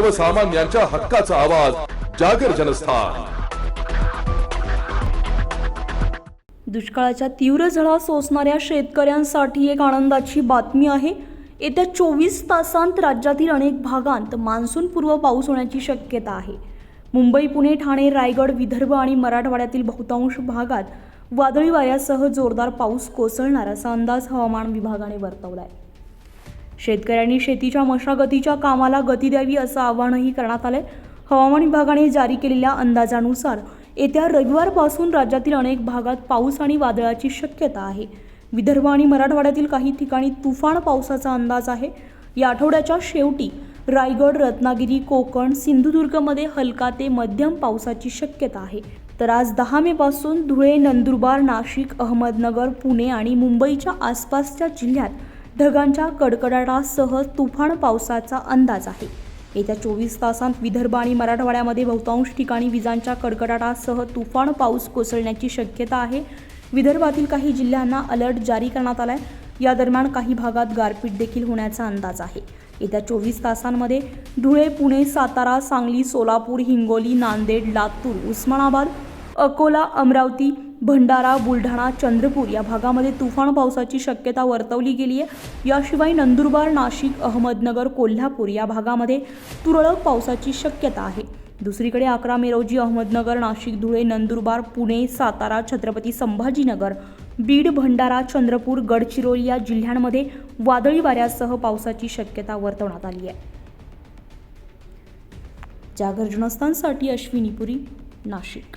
सर्वसामान्यांच्या हक्काचा आवाज जागर जनस्थान. दुष्काळाच्या तीव्र झळा सोसणाऱ्या शेतकऱ्यांसाठी एक आनंदाची बातमी आहे. येत्या चोवीस तासांत राज्यातील अनेक भागांत मान्सूनपूर्व पाऊस होण्याची शक्यता आहे. मुंबई पुणे ठाणे रायगड विदर्भ आणि मराठवाड्यातील बहुतांश भागात वादळी वाऱ्यासह जोरदार पाऊस कोसळणार असा अंदाज हवामान विभागाने वर्तवला आहे शेतकऱ्यांनी शेतीच्या मशागतीच्या कामाला गती द्यावी असं आवाहनही करण्यात आलंय. हवामान विभागाने जारी केलेल्या अंदाजानुसार येत्या रविवारपासून राज्यातील अनेक भागात पाऊस आणि वादळाची शक्यता आहे. विदर्भ आणि मराठवाड्यातील काही ठिकाणी तुफान पावसाचा अंदाज आहे. या आठवड्याच्या शेवटी रायगड रत्नागिरी कोकण सिंधुदुर्गमध्ये हलका ते मध्यम पावसाची शक्यता आहे. तर आज दहा मे पासून धुळे नंदुरबार नाशिक अहमदनगर पुणे आणि मुंबईच्या आसपासच्या जिल्ह्यात ढगांच्या कडकडाटासह तुफान पावसाचा अंदाज आहे. येत्या चोवीस तासांत विदर्भ आणि मराठवाड्यामध्ये बहुतांश ठिकाणी विजांच्या कडकडाटासह तुफान पाऊस कोसळण्याची शक्यता आहे. विदर्भातील काही जिल्ह्यांना अलर्ट जारी करण्यात आला आहे या दरम्यान काही भागात गारपीट देखील होण्याचा अंदाज आहे. येत्या चोवीस तासांमध्ये धुळे पुणे सातारा सांगली सोलापूर हिंगोली नांदेड लातूर उस्मानाबाद अकोला अमरावती भंडारा बुलढाणा चंद्रपूर या भागामध्ये तुफान पावसाची शक्यता वर्तवली गेली आहे. याशिवाय नंदुरबार नाशिक अहमदनगर कोल्हापूर या भागामध्ये तुरळक पावसाची शक्यता आहे. दुसरीकडे अकरा मे रोजी अहमदनगर नाशिक धुळे नंदुरबार पुणे सातारा छत्रपती संभाजीनगर बीड भंडारा चंद्रपूर गडचिरोली या जिल्ह्यांमध्ये वादळी वाऱ्यासह पावसाची शक्यता वर्तवण्यात आली आहे. जागर जनस्थानसाठी अश्विनीपुरी नाशिक.